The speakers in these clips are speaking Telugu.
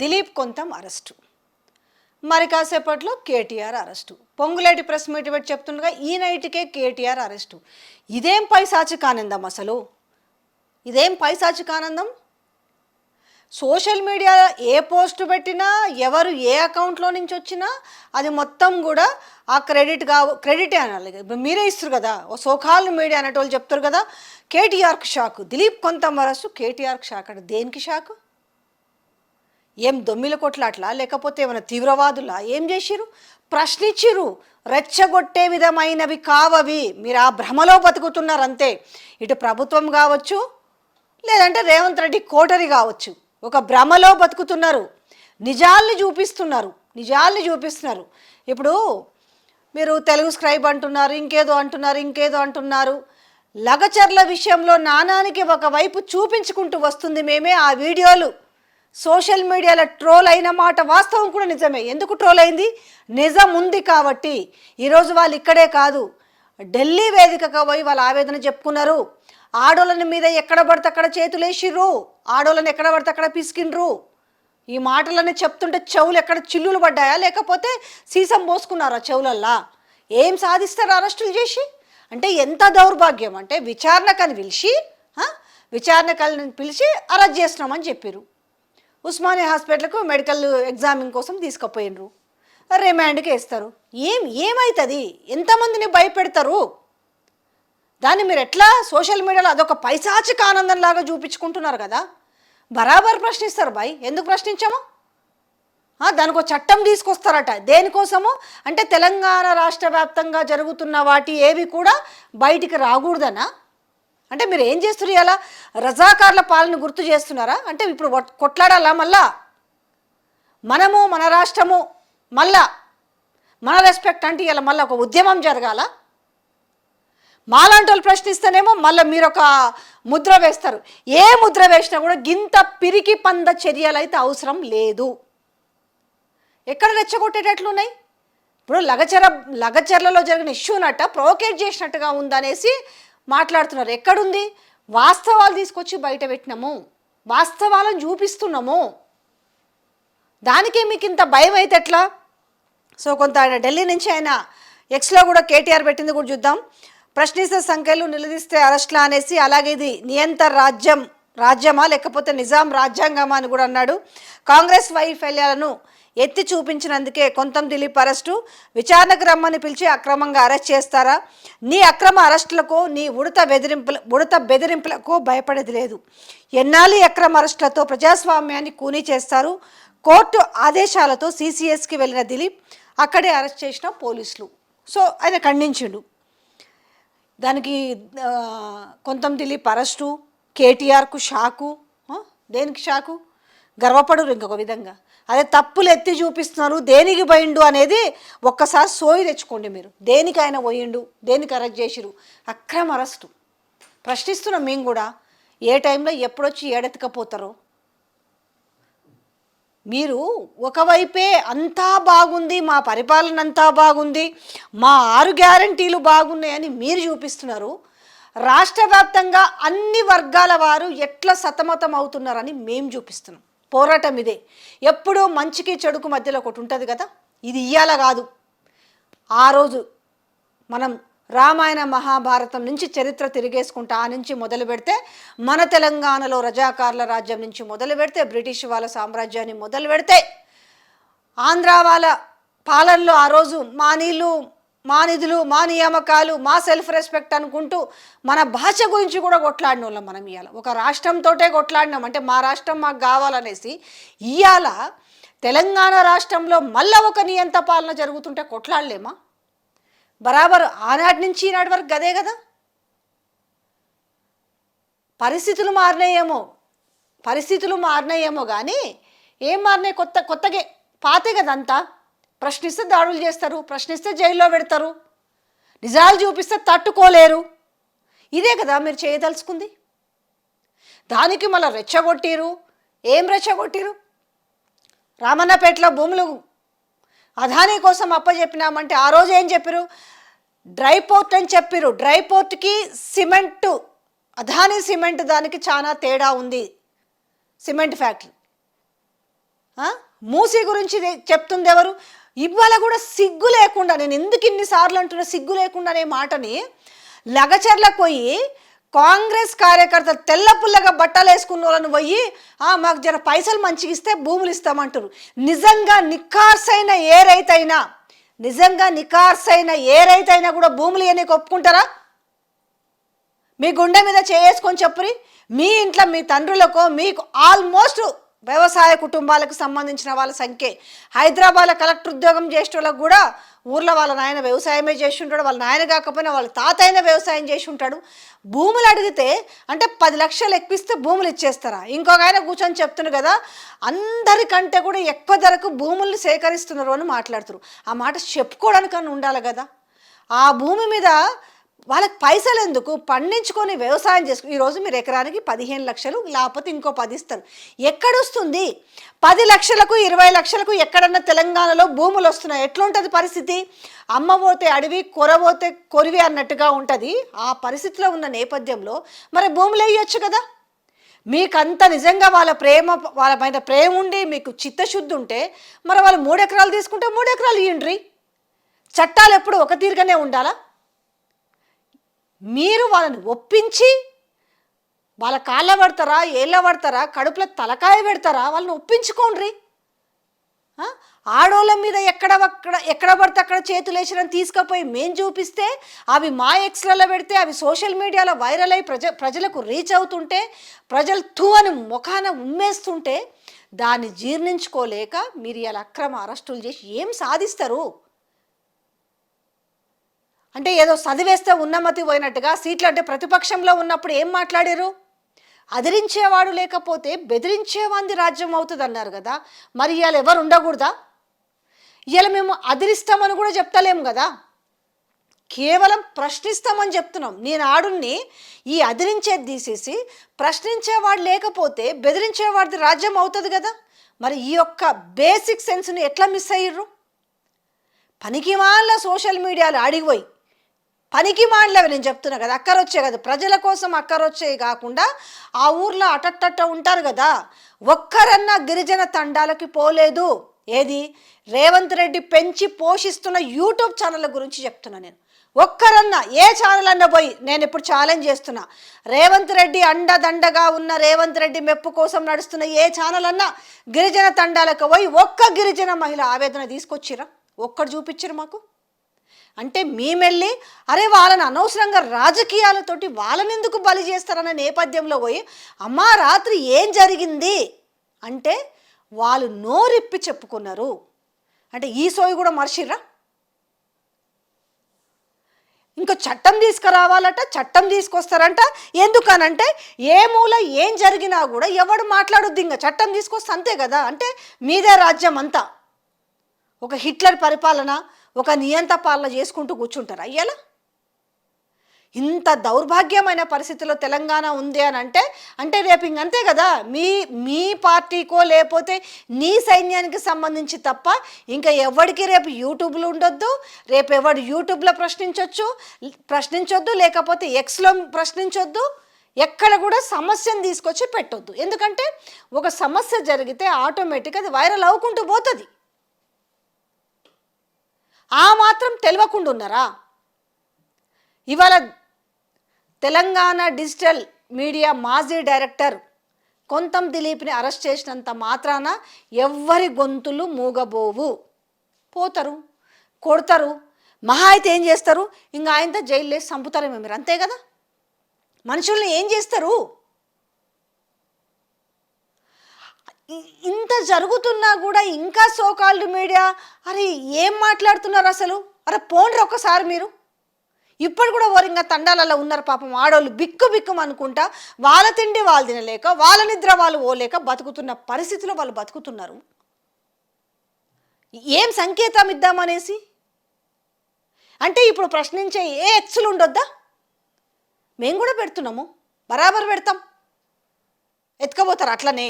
దిలీప్ కొంతం అరెస్టు. మరి కాసేపట్లో KTR arrest. Ponguleti press meet పెట్టి చెప్తుండగా ఈ నైట్కే కేటీఆర్ అరెస్టు. ఇదేం పైశాచిక ఆనందం అసలు? ఇదేం పైశాచిక ఆనందం? సోషల్ మీడియా ఏ పోస్ట్ పెట్టినా ఎవరు ఏ అకౌంట్లో నుంచి వచ్చినా అది మొత్తం కూడా ఆ క్రెడిట్ కా క్రెడిటే అనాలి. మీరే ఇస్తారు కదా ఓ సోకాల్ మీడియా అనేటోళ్ళు చెప్తారు కదా కేటీఆర్కి షాక్. దిలీప్ కొంత అరెస్టు కేటీఆర్కి షాక్. అంటే దేనికి షాక్? ఏం దొమ్మిల కొట్లాట్లా లేకపోతే ఏమైనా తీవ్రవాదులా? ఏం చేసిరు ప్రశ్నించిరు రెచ్చగొట్టే విధమైనవి కావవి. మీరు ఆ భ్రమలో బతుకుతున్నారు అంతే ఇటు ప్రభుత్వం కావచ్చు లేదంటే రేవంత్ రెడ్డి కోటరి కావచ్చు. ఒక భ్రమలో బతుకుతున్నారు. నిజాల్ని చూపిస్తున్నారు. నిజాల్ని చూపిస్తున్నారు. ఇప్పుడు మీరు తెలుగు స్క్రైబ్ అంటున్నారు ఇంకేదో అంటున్నారు ఇంకేదో అంటున్నారు. లగచర్ల విషయంలో నానానికి ఒకవైపు చూపించుకుంటూ వస్తుంది మేమే ఆ వీడియోలు. సోషల్ మీడియాలో ట్రోల్ అయిన మాట వాస్తవం కూడా నిజమే. ఎందుకు ట్రోల్ అయింది? నిజం ఉంది కాబట్టి. ఈరోజు వాళ్ళు ఇక్కడే కాదు. ఢిల్లీ వేదికగా పోయి వాళ్ళ ఆవేదన చెప్పుకున్నారు. ఆడోళ్ళని మీద ఎక్కడ పడితే అక్కడ చేతులేసిర్రు. ఆడోళ్ళని ఎక్కడ పడితే అక్కడ పిసికిండ్రు. ఈ మాటలన్నీ చెప్తుంటే చెవులు ఎక్కడ చిల్లులు పడ్డాయా? లేకపోతే సీసం పోసుకున్నారా చెవులల్లా? ఏం సాధిస్తారు అరెస్టులు చేసి? అంటే ఎంత దౌర్భాగ్యం? అంటే విచారణకని పిలిచి విచారణకని పిలిచి అరెస్ట్ చేస్తున్నామని చెప్పారు ఉస్మానియా హాస్పిటల్కు మెడికల్ ఎగ్జామింగ్ కోసం తీసుకుపోయినరు. రిమాండ్కి వేస్తారు. ఏం ఏమవుతుంది ఎంతమందిని భయపెడతారు? దాన్ని మీరు ఎట్లా సోషల్ మీడియాలో అదొక పైశాచిక ఆనందం లాగా చూపించుకుంటున్నారు కదా? బరాబర్ ప్రశ్నిస్తారు బాయ్. ఎందుకు ప్రశ్నించాము? దానికి చట్టం తీసుకొస్తారట. దేనికోసము? అంటే తెలంగాణ రాష్ట్ర వ్యాప్తంగా జరుగుతున్న వాటి ఏవి కూడా బయటికి రాకూడదనా? అంటే మీరు ఏం చేస్తున్నారు ఇలా రజాకార్ల పాలన గుర్తు చేస్తున్నారా? అంటే ఇప్పుడు కొట్లాడాలా మళ్ళా? మనము మన రాష్ట్రము మళ్ళా మన రెస్పెక్ట్ అంటే ఇలా మళ్ళీ ఒక ఉద్యమం జరగాల? మాలాంటి వాళ్ళు ప్రశ్నిస్తేనేమో మళ్ళీ మీరు ఒక ముద్ర వేస్తారు. ఏ ముద్ర వేసినా కూడా గింత పిరికి పంద చర్యలు అయితే అవసరం లేదు. ఎక్కడ రెచ్చగొట్టేటట్లున్నాయి? ఇప్పుడు లగచర లగచర్లలో జరిగిన ఇష్యూనట్ట ప్రొవోకేట్ చేసినట్టుగా ఉందనేసి మాట్లాడుతున్నారు. ఎక్కడుంది? వాస్తవాలు తీసుకొచ్చి బయట పెట్టినాము. వాస్తవాలను చూపిస్తున్నాము. దానికే మీకు ఇంత భయం అయితే ఎట్లా? సో కొంత ఆయన ఢిల్లీ నుంచి ఆయన ఎక్స్లో కూడా కేటీఆర్ పెట్టింది కూడా చూద్దాం. ప్రశ్నిస్తే సంఖ్యలు నిలదీస్తే అరెస్ట్లా అనేసి అలాగే ఇది నియంత్ర రాజ్యం రాజ్యమా లేకపోతే నిజాం రాజ్యాంగమా అని కూడా అన్నాడు. కాంగ్రెస్ వైఫల్యాలను ఎత్తి చూపించినందుకే కొంతం దిలీప్ అరెస్టు. విచారణకు రమ్మని పిలిచి అక్రమంగా అరెస్ట్ చేస్తారా? నీ అక్రమ అరెస్టులకు నీ ఉడత బెదిరింపుల ఉడత బెదిరింపులకు భయపడేది లేదు. ఎన్నాళ్ళు అక్రమ అరెస్టులతో ప్రజాస్వామ్యాన్ని కూనీ చేస్తారు? కోర్టు ఆదేశాలతో సీసీఎస్కి వెళ్ళిన దిలీప్ అక్కడే అరెస్ట్ చేసిన పోలీసులు. సో ఆయన ఖండించిండు. దానికి కొంతం దిలీప్ అరెస్టు కేటీఆర్కు షాకు దేనికి షాకు? గర్వపడరు ఇంకొక విధంగా. అదే తప్పులు ఎత్తి చూపిస్తున్నారు దేనికి పోయిండు అనేది ఒక్కసారి సోయి తెచ్చుకోండి మీరు. దేనికి ఆయన పోయిండు దేనికి అరెస్ట్ చేసిరు అక్రమ అరెస్టు ప్రశ్నిస్తున్నాం మేము కూడా. ఏ టైంలో ఎప్పుడొచ్చి ఏడెత్తకపోతారో? మీరు ఒకవైపే అంతా బాగుంది మా పరిపాలన అంతా బాగుంది మా ఆరు గ్యారంటీలు బాగున్నాయని మీరు చూపిస్తున్నారు. రాష్ట్ర వ్యాప్తంగా అన్ని వర్గాల వారు ఎట్లా సతమతం అవుతున్నారని మేము చూపిస్తున్నాం. పోరాటం ఇదే. ఎప్పుడూ మంచికి చెడుకు మధ్యలో ఒకటి ఉంటుంది కదా? ఇది ఇయ్యాల కాదు. ఆ రోజు మనం రామాయణ మహాభారతం నుంచి చరిత్ర తిరిగేసుకుంటా ఆ నుంచి మొదలు పెడితే మన తెలంగాణలో రజాకార్ల రాజ్యం నుంచి మొదలు పెడితే బ్రిటిష్ వాళ్ళ సామ్రాజ్యాన్ని మొదలు పెడితే ఆంధ్ర వాళ్ళ పాలనలో ఆ రోజు మానీలు మా నిధులు మా నియామకాలు మా సెల్ఫ్ రెస్పెక్ట్ అనుకుంటూ మన భాష గురించి కూడా కొట్లాడిన వాళ్ళం మనం ఇవాళ ఒక రాష్ట్రంతోటే కొట్లాడినాం. అంటే మా రాష్ట్రం మాకు కావాలనేసి ఇవాళ తెలంగాణ రాష్ట్రంలో మళ్ళా ఒక నియంత పాలన జరుగుతుంటే కొట్లాడలేమా? బరాబర్ ఆనాటి నుంచి ఈనాటి వరకు గదే కదా పరిస్థితులు మారినాయేమో. పరిస్థితులు మారినాయేమో కానీ ఏం మారినాయి? కొత్త కొత్తగా. పాతే కదంతా ప్రశ్నిస్తే దాడులు చేస్తారు ప్రశ్నిస్తే జైల్లో పెడతారు. నిజాలు చూపిస్తే తట్టుకోలేరు. ఇదే కదా మీరు చేయదలుచుకుంది? దానికి మళ్ళీ రెచ్చగొట్టిరు. ఏం రెచ్చగొట్టిరు? రామన్నపేటలో భూములు అదానీ కోసం అప్పచెప్పినామంటే ఆ రోజు ఏం చెప్పారు? డ్రై పోర్ట్ అని చెప్పారు. డ్రై పోర్ట్కి సిమెంటు అదానీ సిమెంట్ దానికి చాలా తేడా ఉంది. Cement factory. మూసీ గురించి చెప్తుంది ఎవరు? ఇవాళ కూడా సిగ్గు లేకుండా నేను ఎందుకు ఇన్నిసార్లు అంటున్నా సిగ్గు లేకుండా అనే మాటని లగచర్లకు పోయి కాంగ్రెస్ కార్యకర్త తెల్ల పుల్లగా బట్టలు వేసుకున్న వాళ్ళని పోయి మాకు జర పైసలు మంచిగా ఇస్తే భూములు ఇస్తామంటారు నిజంగా నిఖార్సైన ఏ రైతైనా నిజంగా నిఖార్సైన ఏ రైతైనా కూడా భూములు ఇవన్నీ ఒప్పుకుంటారా? మీ గుండె మీద చేసుకొని చెప్పురి. మీ ఇంట్లో మీ తండ్రులకో మీకు ఆల్మోస్ట్ వ్యవసాయ కుటుంబాలకు సంబంధించిన వాళ్ళ సంఖ్య. హైదరాబాద్లో కలెక్టర్ ఉద్యోగం చేసే వాళ్ళకు కూడా ఊర్లో వాళ్ళ నాయన వ్యవసాయమే చేసి ఉంటాడు వాళ్ళ నాయన కాకపోయినా వాళ్ళ తాత అయినా వ్యవసాయం చేసి ఉంటాడు భూములు అడిగితే అంటే పది లక్షలు ఎక్కిస్తే భూములు ఇచ్చేస్తారా? ఇంకొక ఆయన కూర్చొని చెప్తున్నారు కదా అందరికంటే కూడా ఎక్కువ ధరకు భూముల్ని సేకరిస్తున్నారు అని మాట్లాడుతున్నారు. ఆ మాట చెప్పుకోవడానికన్నా ఉండాలి కదా. ఆ భూమి మీద వాళ్ళకి పైసలు ఎందుకు? పండించుకొని వ్యవసాయం చేసుకుని ఈరోజు మీరు ఎకరానికి పదిహేను లక్షలు లేకపోతే ఇంకో పది ఇస్తారు. ఎక్కడొస్తుంది? పది లక్షలకు ఇరవై లక్షలకు ఎక్కడన్నా తెలంగాణలో భూములు వస్తున్నాయి. ఎట్లుంటుంది పరిస్థితి? అమ్మబోతే అడవి కొరబోతే కొరివి అన్నట్టుగా ఉంటుంది. ఆ పరిస్థితిలో ఉన్న నేపథ్యంలో మరి భూములు వేయొచ్చు కదా? మీకంత నిజంగా వాళ్ళ ప్రేమ వాళ్ళ పైన ప్రేమ ఉండి మీకు చిత్తశుద్ధి ఉంటే మరి వాళ్ళు మూడు ఎకరాలు తీసుకుంటే మూడు ఎకరాలు చట్టాలు ఎప్పుడు ఒక తీరుగానే ఉండాలా? మీరు వాళ్ళని ఒప్పించి వాళ్ళ కాళ్ళ పడతారా ఏళ్ళ పడతారా కడుపులో తలకాయ పెడతారా వాళ్ళని ఒప్పించుకోండి ఆడోళ్ళ మీద ఎక్కడ అక్కడ ఎక్కడ పడితే అక్కడ చేతులు వేసిన తీసుకుపోయి మేం చూపిస్తే అవి మా ఎక్స్లలో పెడితే అవి సోషల్ మీడియాలో వైరల్ అయి ప్రజ ప్రజలకు రీచ్ అవుతుంటే ప్రజలు తూ అని ముఖాన ఉమ్మేస్తుంటే దాన్ని జీర్ణించుకోలేక మీరు ఇలా అక్రమ అరెస్టులు చేసి ఏం సాధిస్తారు? అంటే ఏదో చదివేస్తే ఉన్నమతి పోయినట్టుగా సీట్లు అంటే ప్రతిపక్షంలో ఉన్నప్పుడు ఏం మాట్లాడారు? అదిరించేవాడు లేకపోతే బెదిరించేవాంది రాజ్యం అవుతుంది అన్నారు కదా. మరి ఇవాళ ఎవరు ఉండకూడదా? ఇవాళ మేము అదిరిస్తామని కూడా చెప్తలేము కదా. కేవలం ప్రశ్నిస్తామని చెప్తున్నాం. నేను ఆడుని ఈ అదిరించేది తీసేసి ప్రశ్నించేవాడు లేకపోతే బెదిరించేవాడిది రాజ్యం అవుతుంది కదా. మరి ఈ యొక్క బేసిక్ సెన్స్ని ఎట్లా మిస్ అయ్యారు పనికి వాళ్ళ సోషల్ మీడియాలో అడిగిపోయి పనికి మాండ్లవి నేను చెప్తున్నా కదా అక్కరొచ్చే కదా. ప్రజల కోసం అక్కరొచ్చేవి కాకుండా ఆ ఊర్లో అటట్టట్ట ఉంటారు కదా. ఒక్కరన్నా గిరిజన తండాలకి పోలేదు. ఏది? రేవంత్ రెడ్డి పెంచి పోషిస్తున్న యూట్యూబ్ ఛానళ్ళ గురించి చెప్తున్నా నేను. ఒక్కరన్నా ఏ ఛానల్ అన్నా పోయి నేను ఇప్పుడు ఛాలెంజ్ చేస్తున్నా. రేవంత్ రెడ్డి అండదండగా ఉన్న రేవంత్ రెడ్డి మెప్పు కోసం నడుస్తున్న ఏ ఛానల్ అన్నా గిరిజన తండాలకు పోయి ఒక్క గిరిజన మహిళ ఆవేదన తీసుకొచ్చిరా? ఒక్కడు చూపించరు మాకు? అంటే మేమెళ్ళి అరే వాళ్ళని అనవసరంగా రాజకీయాలతోటి వాళ్ళని ఎందుకు బలి చేస్తారన్న నేపథ్యంలో పోయి అమ్మా రాత్రి ఏం జరిగింది? అంటే వాళ్ళు నోరిప్పి చెప్పుకున్నారు. అంటే ఈ సోయి కూడా మర్చిర్రా? ఇంకో చట్టం తీసుకురావాలట చట్టం తీసుకొస్తారంట. ఎందుకనంటే ఏ మూల ఏం జరిగినా కూడా ఎవడు మాట్లాడొద్దు ఇంకా చట్టం తీసుకొస్తే అంతే కదా? అంటే మీదే రాజ్యం అంతా ఒక హిట్లర్ పరిపాలన ఒక నియంత పాలన చేసుకుంటూ కూర్చుంటారు? అయ్యేలా ఇంత దౌర్భాగ్యమైన పరిస్థితిలో తెలంగాణ ఉంది అని అంటే అంటే రేపు ఇంకంతే కదా? మీ మీ పార్టీకో లేకపోతే నీ సైన్యానికి సంబంధించి తప్ప ఇంకా ఎవరికి రేపు యూట్యూబ్లో ఉండొద్దు రేపు ఎవడు యూట్యూబ్లో ప్రశ్నించవచ్చు ప్రశ్నించొద్దు లేకపోతే ఎక్స్లో ప్రశ్నించొద్దు ఎక్కడ కూడా సమస్యను తీసుకొచ్చి పెట్టొద్దు. ఎందుకంటే ఒక సమస్య జరిగితే ఆటోమేటిక్ అది వైరల్ అవ్వకుంటూ పోతుంది. ఆ మాత్రం తెలియకుండా ఉన్నారా ఇవాళ తెలంగాణ డిజిటల్ మీడియా మాజీ డైరెక్టర్ కొంతం దిలీప్ని అరెస్ట్ చేసినంత మాత్రాన ఎవ్వరి గొంతులు మూగబోవు. పోతారు కొడతారు మహా అయితే ఏం చేస్తారు? ఇంకా ఆయనతో జైలు చంపుతారేమో మీరు అంతే కదా? మనుషుల్ని ఏం చేస్తారు? ఇంత జరుగుతున్నా కూడా ఇంకా సోకాల్డ్ మీడియా అరే ఏం మాట్లాడుతున్నారు అసలు? అరే పోండ్రు ఒక్కసారి మీరు. ఇప్పుడు కూడా ఓరింగా తండాలలో ఉన్నారు పాపం ఆడోళ్ళు బిక్కు బిక్కుం అనుకుంటా వాళ్ళ తిండి వాళ్ళు తినలేక వాళ్ళ నిద్ర వాళ్ళు ఓలేక బతుకుతున్న పరిస్థితిలో వాళ్ళు బతుకుతున్నారు. ఏం సంకేతం ఇద్దామనేసి అంటే ఇప్పుడు ప్రశ్నించే ఏ ఎక్స్లు ఉండొద్దా? మేము కూడా పెడుతున్నాము. బరాబర్ పెడతాం. ఎత్తుకపోతారు అట్లనే.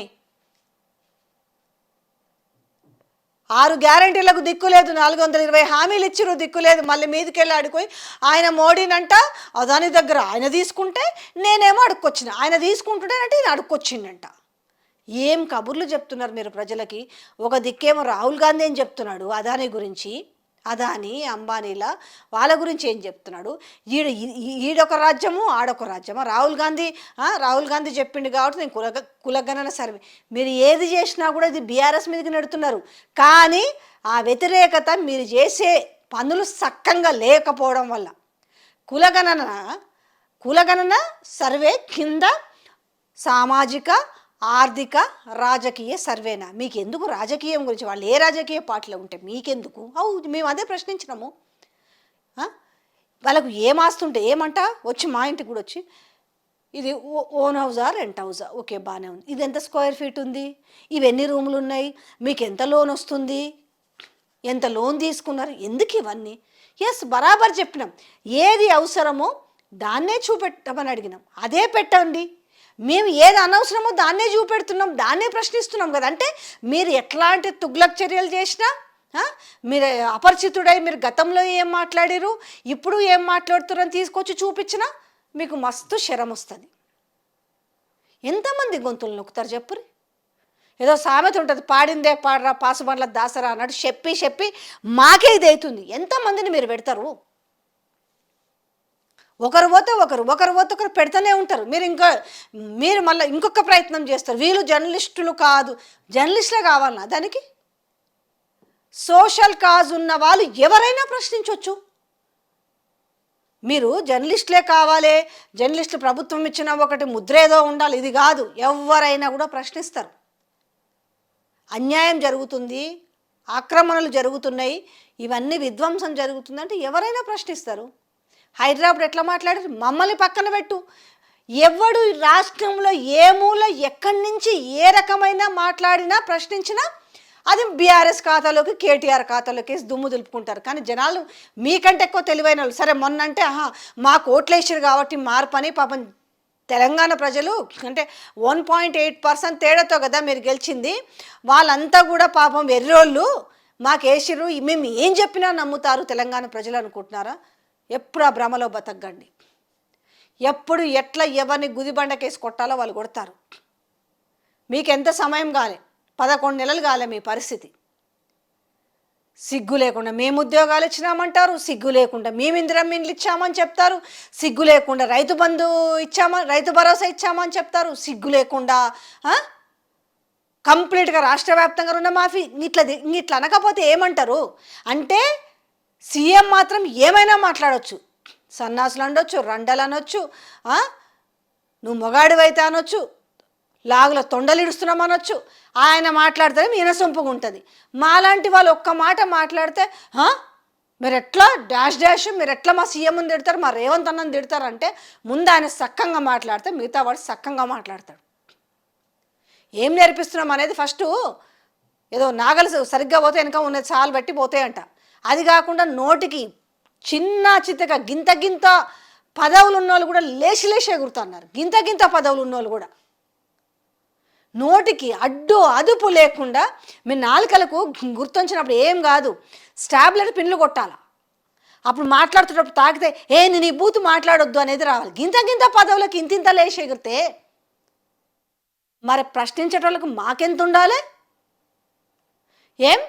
ఆరు గ్యారంటీలకు దిక్కు లేదు నాలుగు వందల ఇరవై హామీలు ఇచ్చిరు దిక్కు లేదు. మళ్ళీ మీదకి వెళ్ళి అడుగుపోయి ఆయన మోడీనంట అదాని దగ్గర ఆయన తీసుకుంటే నేనేమో అడుక్కొచ్చిన. ఆయన తీసుకుంటుంటేనంటే ఈయన అడుక్కొచ్చిండంట. ఏం కబుర్లు చెప్తున్నారు మీరు ప్రజలకి? ఒక దిక్కేమో రాహుల్ గాంధీ అని చెప్తున్నాడు అదాని గురించి. అదాని అంబానీల వాళ్ళ గురించి ఏం చెప్తున్నాడు? ఈడ ఈడొక రాజ్యము ఆడొక రాజ్యము? రాహుల్ గాంధీ రాహుల్ గాంధీ చెప్పిండు కాబట్టి నేను కుల కులగణన సర్వే. మీరు ఏది చేసినా కూడా ఇది బీఆర్ఎస్ మీదకి నెడుతున్నారు. కానీ ఆ వ్యతిరేకత మీరు చేసే పనులు సక్కంగా లేకపోవడం వల్ల కులగణన కులగణన సర్వే కింద సామాజిక ఆర్థిక రాజకీయ సర్వేనా? మీకు ఎందుకు రాజకీయం గురించి? వాళ్ళు ఏ రాజకీయ పార్టీలో ఉంటే మీకెందుకు? అవు మేము అదే ప్రశ్నించినాము. వాళ్ళకు ఏం ఆస్తుంటే ఏమంట? వచ్చి మా ఇంటికి కూడా వచ్చి ఇది ఓ- ఓన్ హౌజా రెంట్ హౌజా ఓకే బాగానే ఉంది. ఇది ఎంత స్క్వేర్ ఫీట్ ఉంది? ఇవి ఎన్ని రూములు ఉన్నాయి? మీకు ఎంత లోన్ వస్తుంది? ఎంత లోన్ తీసుకున్నారు? ఎందుకు ఇవన్నీ? ఎస్ బరాబర్ చెప్పినాం. ఏది అవసరమో దాన్నే చూపెట్టమని అడిగినాం. అదే పెట్టండి. మేము ఏది అనవసరమో దాన్నే చూపెడుతున్నాం దాన్నే ప్రశ్నిస్తున్నాం కదా. అంటే మీరు ఎట్లాంటి తుగ్లక్ చర్యలు చేసినా మీరు అపరిచితుడై మీరు గతంలో ఏం మాట్లాడారు ఇప్పుడు ఏం మాట్లాడుతున్నారని తీసుకొచ్చి చూపించినా మీకు మస్తు శరం వస్తుంది. ఎంతమంది గొంతులు నొక్కుతారు చెప్పురి ఏదో సామెత ఉంటుంది పాడిందే పాడరా పాసుబండ్ల దాసరా అన్నట్టు చెప్పి చెప్పి మాకే ఇది అవుతుంది ఎంతమందిని మీరు పెడతారు? ఒకరు పోతే ఒకరు ఒకరు పోతే ఒకరు పెడుతూనే ఉంటారు. మీరు ఇంకా మీరు మళ్ళీ ఇంకొక ప్రయత్నం చేస్తారు. వీళ్ళు జర్నలిస్టులు కాదు. జర్నలిస్టులే కావాలన్నా దానికి? సోషల్ కాజ్ ఉన్న వాళ్ళు ఎవరైనా ప్రశ్నించవచ్చు మీరు జర్నలిస్టులే కావాలి జర్నలిస్టులు ప్రభుత్వం ఇచ్చిన ఒకటి ముద్ర ఏదో ఉండాలి ఇది కాదు. ఎవరైనా కూడా ప్రశ్నిస్తారు. అన్యాయం జరుగుతుంది ఆక్రమణలు జరుగుతున్నాయి ఇవన్నీ విధ్వంసం జరుగుతుందంటే ఎవరైనా ప్రశ్నిస్తారు. హైదరాబాద్ ఎట్లా మాట్లాడారు? మమ్మల్ని పక్కన పెట్టు. ఎవడు ఈ రాష్ట్రంలో ఏ మూల ఎక్కడి నుంచి ఏ రకమైన మాట్లాడినా ప్రశ్నించినా అది బీఆర్ఎస్ ఖాతాలోకి కేటీఆర్ ఖాతాలోకి వేసి దుమ్ము దులుపుకుంటారు. కానీ జనాలు మీకంటే ఎక్కువ తెలివైన వాళ్ళు. సరే మొన్న అంటే ఆహా మాకు ఓట్లేసారు కాబట్టి మార్పని పాపం తెలంగాణ ప్రజలు అంటే వన్ పాయింట్ ఎయిట్ పర్సెంట్ తేడాతో కదా మీరు గెలిచింది. వాళ్ళంతా కూడా పాపం వెర్రోళ్ళు. మాకు వేసిర్రు. మేము ఏం చెప్పినా నమ్ముతారు తెలంగాణ ప్రజలు అనుకుంటున్నారా? ఎప్పుడు ఆ భ్రమలో బతకండి. ఎప్పుడు ఎట్లా ఎవరిని గుదిబండకేసి కొట్టాలో వాళ్ళు కొడతారు. మీకు ఎంత సమయం కాలే? పదకొండు నెలలు కాలే మీ పరిస్థితి. సిగ్గు లేకుండా మేము ఉద్యోగాలు ఇచ్చినామంటారు సిగ్గు లేకుండా మేము ఇందిరం ఇండ్లు ఇచ్చామని చెప్తారు సిగ్గు లేకుండా రైతు బంధు ఇచ్చామని రైతు భరోసా ఇచ్చామని చెప్తారు సిగ్గు లేకుండా కంప్లీట్గా రాష్ట్ర వ్యాప్తంగా రుణమాఫీ ఇట్లా ఇట్లా అనకపోతే ఏమంటారు? అంటే సీఎం మాత్రం ఏమైనా మాట్లాడవచ్చు సన్నాసులు అనొచ్చు రండలు అనొచ్చు నువ్వు మొగాడివైతే అనొచ్చు లాగుల తొండలు ఇడుస్తున్నాం అనొచ్చు. ఆయన మాట్లాడితే మీనసొంపుగా ఉంటుంది మాలాంటి వాళ్ళు ఒక్క మాట మాట్లాడితే మీరెట్లా మీరు ఎట్లా డాష్ డాష్ మీరు ఎట్లా మా సీఎంని తిడతారు మా రేవంత్ అన్నని తిడతారంటే ముందు ఆయన సక్కంగా మాట్లాడితే మిగతా వాడు సక్కంగా మాట్లాడతాడు. ఏం నేర్పిస్తున్నాం అనేది ఫస్ట్ ఏదో నాగలు సరిగ్గా పోతే వెనక ఉన్నది చాలు బట్టి పోతాయంట. అది కాకుండా నోటికి చిన్న చితక గింత గింత పదవులు ఉన్నోళ్ళు కూడా లేచి లేచి ఎగురుతున్నారు గింత గింత పదవులు ఉన్నోళ్ళు కూడా. నోటికి అడ్డు అదుపు లేకుండా మీ నాలుకలకు గుర్తొచ్చినప్పుడు ఏం కాదు స్టాబ్లెట్ పిన్లు కొట్టాల? అప్పుడు మాట్లాడుతున్నప్పుడు తాకితే ఏ నేను ఈ బూతు మాట్లాడొద్దు అనేది రావాలి. గింత గింత పదవులకు ఇంతింత లేచి ఎగిరితే మరి ప్రశ్నించేటోళ్ళకి మాకెంత ఉండాలి ఏం?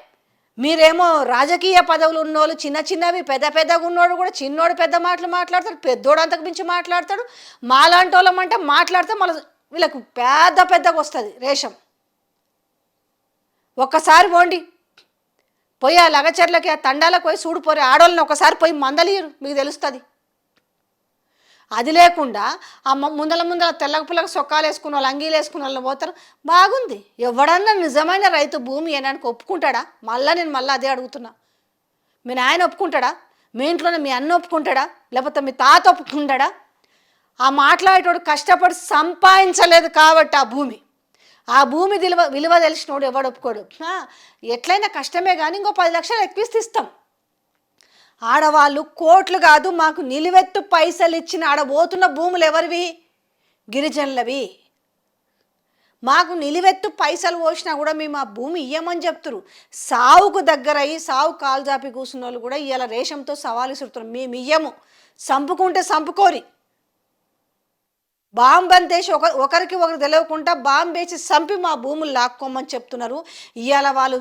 మీరేమో రాజకీయ పదవులు ఉన్నోళ్ళు చిన్న చిన్నవి పెద్ద పెద్దగా ఉన్నోడు కూడా చిన్నోడు పెద్ద మాటలు మాట్లాడతాడు పెద్దోడు అంతకు మించి మాట్లాడతాడు. మాలాంటి వాళ్ళం అంటే మాట్లాడితే మన వీళ్ళకు పెద్ద పెద్దగా వస్తుంది రేషం. ఒక్కసారి పోండి. పోయి ఆ లగచర్లకి ఆ తండాలకు పోయి చూడిపోయి ఆడవాళ్ళని ఒకసారి పోయి మందలియరు మీకు తెలుస్తుంది. అది లేకుండా ఆ ముందల ముందల తెల్లగ పుల్లగ సొక్కాలు వేసుకున్న వాళ్ళు అంగీలు వేసుకున్న వాళ్ళు పోతారు. బాగుంది. ఎవడన్నా నిజమైన రైతు భూమి ఏనానికి ఒప్పుకుంటాడా? మళ్ళీ నేను మళ్ళీ అదే అడుగుతున్నా. మీ నాయన ఒప్పుకుంటాడా? మీ ఇంట్లోనే మీ అన్న ఒప్పుకుంటాడా? లేకపోతే మీ తాత ఒప్పుకుంటాడా? ఆ మాట్లాడేటోడు కష్టపడి సంపాదించలేదు కాబట్టి ఆ భూమి. ఆ భూమి విలువ విలువ తెలిసినోడు ఎవడు ఒప్పుకోడు? ఎట్లయినా కష్టమే కానీ ఇంకో పది లక్షలు ఎక్కిస్తే ఇస్తాం. ఆడవాళ్ళు కోట్లు కాదు మాకు నిలువెత్తు పైసలు ఇచ్చిన ఆడ పోతున్న భూములు ఎవరివి? గిరిజనులవి. మాకు నిలువెత్తు పైసలు పోసినా కూడా మేము ఆ భూమి ఇయ్యమని చెప్తురు. సావుకు దగ్గర అయ్యి సావు కాలు జాపి కూర్చున్న వాళ్ళు కూడా ఇలా రేషంతో సవాలు ఇస్తున్నారు మేము ఇయ్యము. చంపుకుంటే సంపుకోరి. బాంబు అంతేసి ఒక ఒకరికి ఒకరు తెలియకుండా బాంబు వేసి చంపి మా భూములు లాక్కోమని చెప్తున్నారు. ఇవాళ వాళ్ళు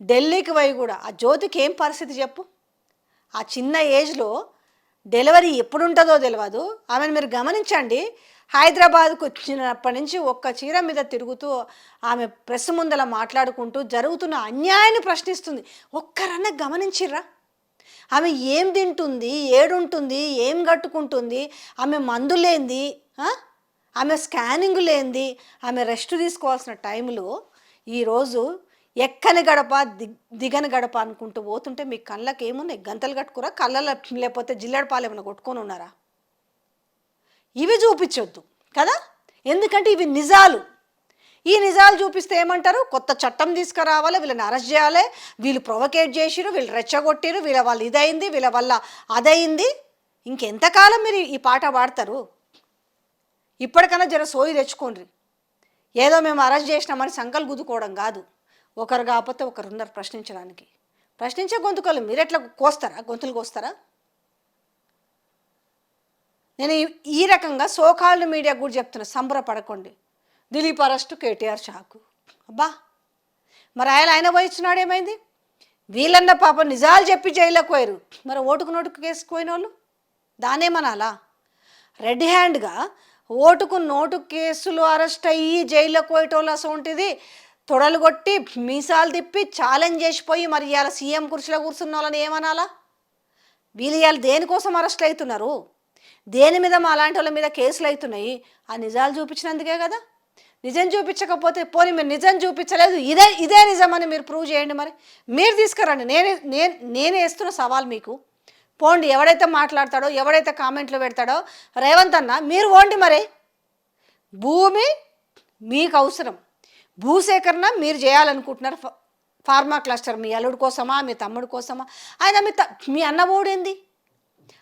ఢిల్లీకి పోయి కూడా. ఆ జ్యోతికి ఏం పరిస్థితి చెప్పు? ఆ చిన్న ఏజ్లో డెలివరీ ఎప్పుడు ఉంటుందో తెలియదు ఆమెను మీరు గమనించండి. హైదరాబాద్కు వచ్చినప్పటి నుంచి ఒక్క చీర మీద తిరుగుతూ ఆమె ప్రెస్ ముందల మాట్లాడుకుంటూ జరుగుతున్న అన్యాయాన్ని ప్రశ్నిస్తుంది. ఒక్కరన్నా గమనించిర్రా? ఆమె ఏం తింటుంది ఏడుంటుంది ఏం కట్టుకుంటుంది ఆమె మందు లేంది ఆమె స్కానింగ్ లేంది ఆమె రెస్ట్ తీసుకోవాల్సిన టైంలో ఈరోజు ఎక్కని గడప ది దిగని గడప అనుకుంటూ పోతుంటే మీ కళ్ళకి ఏమున్నాయి? గంతలు కట్టుకురా? కళ్ళలో లేకపోతే జిల్లెడ పాలు ఏమైనా కొట్టుకొని ఉన్నారా? ఇవి చూపించొద్దు కదా? ఎందుకంటే ఇవి నిజాలు. ఈ నిజాలు చూపిస్తే ఏమంటారు? కొత్త చట్టం తీసుకురావాలి వీళ్ళని అరెస్ట్ చేయాలి వీళ్ళు ప్రొవకేట్ చేసిరు వీళ్ళు రెచ్చగొట్టిరు వీళ్ళ వల్ల ఇదైంది వీళ్ళ వల్ల అదైంది. ఇంకెంతకాలం మీరు ఈ పాట పాడతారు? ఇప్పటికన్నా జర సోయి తెచ్చుకోండి. ఏదో మేము అరెస్ట్ చేసినామని సంకలు గుద్దుకోవడం కాదు. ఒకరు కాకపోతే ఒకరు ఉన్నారు ప్రశ్నించడానికి. ప్రశ్నించే గొంతుకలు మీరు ఎట్లా కోస్తారా? గొంతులు కోస్తారా? నేను ఈ- ఈ రకంగా సోకాల్డ్ మీడియా కూడా చెప్తున్నా. సంబరపడకండి. Dilip arrest KTR shock. అబ్బా! మరి ఆయన ఆయన పోయిచ్చినాడు ఏమైంది? వీళ్ళన్న పాప నిజాలు చెప్పి జైల్లోకి పోయారు. మరి ఓటుకు నోటుకు కేసుకుపోయిన వాళ్ళు దానేమనాలా రెడ్ హ్యాండ్గా ఓటుకు నోటు కేసులు అరెస్ట్ అయ్యి జైల్లోకి పోయేటోళ్ళు అసలు తొడలు కొట్టి మీసాలు తిప్పి ఛాలెంజ్ చేసిపోయి మరి ఇవాళ సీఎం కుర్చీలో కూర్చున్న వాళ్ళని ఏమనాలా? వీళ్ళు ఇవాళ దేనికోసం అరెస్ట్ అవుతున్నారు? దేని మీద మా అలాంటి వాళ్ళ మీద కేసులు అవుతున్నాయి? ఆ నిజాలు చూపించినందుకే కదా. నిజం చూపించకపోతే పోనీ మీరు నిజం చూపించలేదు. ఇదే ఇదే నిజమని మీరు ప్రూవ్ చేయండి మరి. మీరు తీసుకురండి. నేనే నేను నేనే వేస్తున్న సవాల్ మీకు. పోండి ఎవడైతే మాట్లాడతాడో ఎవడైతే కామెంట్లు పెడతాడో రేవంత్ అన్న మీరు పోండి మరి. భూమి మీకు అవసరం. భూసేకరణ మీరు చేయాలనుకుంటున్నారు. ఫ- ఫార్మా క్లస్టర్ మీ అల్లుడి కోసమా మీ తమ్ముడి కోసమా? ఆయన మీ త మీ అన్న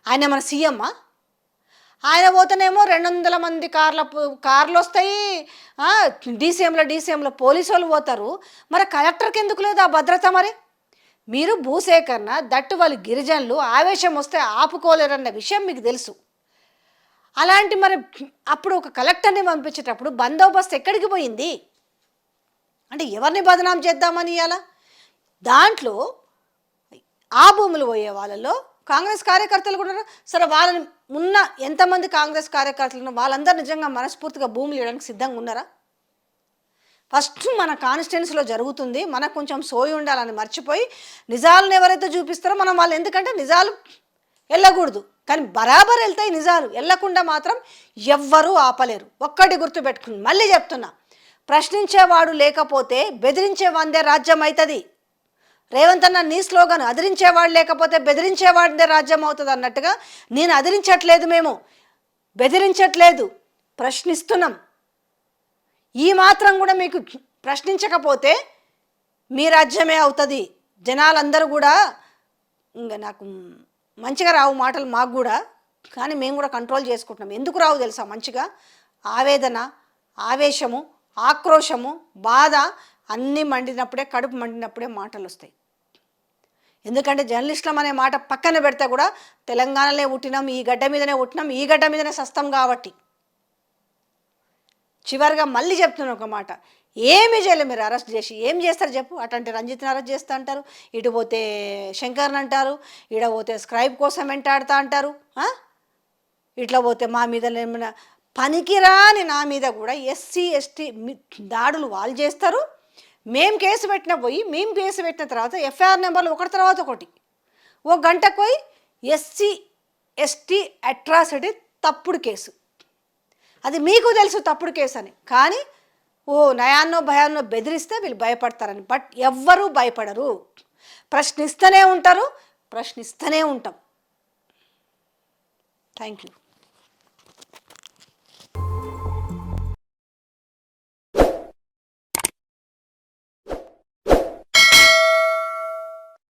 ఆయన మన సీఎమ్మా ఆయన పోతేనేమో రెండు వందల మంది కార్ల కార్లు వస్తాయి డీసీఎంలో డీసీఎంలో పోలీసు వాళ్ళు పోతారు. మరి కలెక్టర్కి ఎందుకు లేదు ఆ భద్రత మరి? మీరు భూసేకరణ దట్టు వాళ్ళు గిరిజనులు ఆవేశం వస్తే ఆపుకోలేరన్న విషయం మీకు తెలుసు. అలాంటి మరి అప్పుడు ఒక కలెక్టర్ని పంపించేటప్పుడు బందోబస్తు ఎక్కడికి పోయింది? అంటే ఎవరిని బదనాం చేద్దామని ఇవాళ దాంట్లో ఆ భూములు పోయే వాళ్ళలో కాంగ్రెస్ కార్యకర్తలు కూడా ఉన్నారు. సరే వాళ్ళని ఉన్న ఎంతమంది కాంగ్రెస్ కార్యకర్తలు వాళ్ళందరూ నిజంగా మనస్ఫూర్తిగా భూములు ఇవ్వడానికి సిద్ధంగా ఉన్నారా? ఫస్ట్ మన కాన్స్టిట్యున్సీలో జరుగుతుంది. మనకు కొంచెం సోయి ఉండాలని మర్చిపోయి నిజాలను ఎవరైతే చూపిస్తారో మనం వాళ్ళు ఎందుకంటే నిజాలు వెళ్ళకూడదు కానీ బరాబర్ వెళ్తాయి నిజాలు. వెళ్ళకుండా మాత్రం ఎవ్వరూ ఆపలేరు. ఒక్కటి గుర్తుపెట్టుకుని మళ్ళీ చెప్తున్నా. ప్రశ్నించేవాడు లేకపోతే బెదిరించే వందే రాజ్యం అవుతుంది రేవంత్ అన్న నీ స్లోగన్ అదిరించేవాడు లేకపోతే బెదిరించేవాడిదే రాజ్యం అవుతుంది అన్నట్టుగా నేను అదిరించట్లేదు మేము. బెదిరించట్లేదు. ప్రశ్నిస్తున్నాం. ఈ మాత్రం కూడా మీకు ప్రశ్నించకపోతే మీ రాజ్యమే అవుతుంది. జనాలందరూ కూడా ఇంకా నాకు మంచిగా రావు మాటలు మాకు కూడా కానీ మేము కూడా కంట్రోల్ చేసుకుంటున్నాం. ఎందుకు రావు తెలుసా మంచిగా? ఆవేదన ఆవేశము ఆక్రోశము బాధ అన్నీ మండినప్పుడే కడుపు మండినప్పుడే మాటలు వస్తాయి ఎందుకంటే జర్నలిస్టులం అనే మాట పక్కన పెడితే కూడా తెలంగాణలో పుట్టినాం ఈ గడ్డ మీదనే పుట్టినాం ఈ గడ్డ మీదనే సస్తం కాబట్టి. చివరిగా మళ్ళీ చెప్తున్నాను ఒక మాట ఏమీ చేయలేదు మీరు అరెస్ట్ చేసి ఏం చేస్తారు చెప్పు అటువంటి రంజిత్ని అరెస్ట్ చేస్తా అంటారు ఇటు పోతే శంకర్ని అంటారు ఇడ పోతే స్క్రైబ్ కోసం వెంటాడుతా అంటారు ఇట్లా పోతే మా మీద ఏమైనా పనికిరాని నా మీద కూడా ఎస్సీ ఎస్టీ దాడులు వాళ్ళు చేస్తారు. మేం కేసు పెట్టిన పోయి మేము కేసు పెట్టిన తర్వాత ఎఫ్ఐఆర్ నెంబర్లు ఒకటి తర్వాత ఒకటి. ఓ గంటకు పోయి ఎస్సీ ఎస్టీ అట్రాసిటీ తప్పుడు కేసు. అది మీకు తెలుసు తప్పుడు కేసు అని. కానీ ఓ నయాన్నో భయాన్నో బెదిరిస్తే వీళ్ళు భయపడతారని. బట్ ఎవ్వరూ భయపడరు. ప్రశ్నిస్తూనే ఉంటారు ప్రశ్నిస్తూనే ఉంటాం. Thank you.